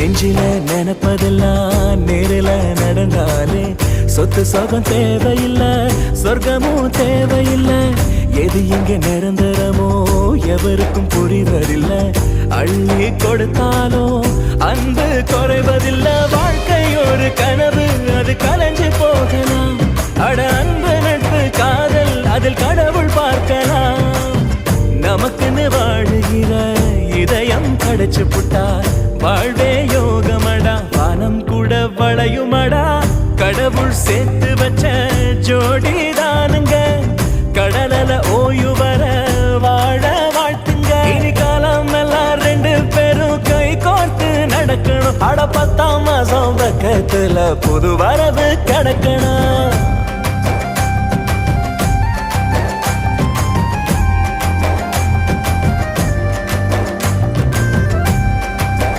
நெஞ்சில நினைப்பதெல்லாம் நேரில நடந்தாலே சொத்து சோகம் தேவையில்லை சொர்க்கமும் தேவையில்லை. எது இங்க நிரந்தரமோ எவருக்கும் புரிவதில்லை. அள்ளி கொடுத்தாலும் அன்பு குறைவதில்லை. வாழ்க்கை ஒரு கனவு அது கலைஞ்சு போகலாம். அட அன்பு நட்பு காதல் அதில் கடவுள் பார்க்கலாம். நமக்குன்னு வாழுகிற இதயம் கடைச்சு புட்டா வாழ்வே கூட வளையுமடா கடவுள் சேர்த்து வச்ச ஜோடி தானுங்க. கடலல ஓய்வு வர வாழ வாழ்த்துங்க. இனி காலம் எல்லாம் ரெண்டு பேரும் கை கோர்த்து நடக்கணும். அட பத்தாம் மாசம் பக்கத்துல புது வரவு கிடக்கணும்.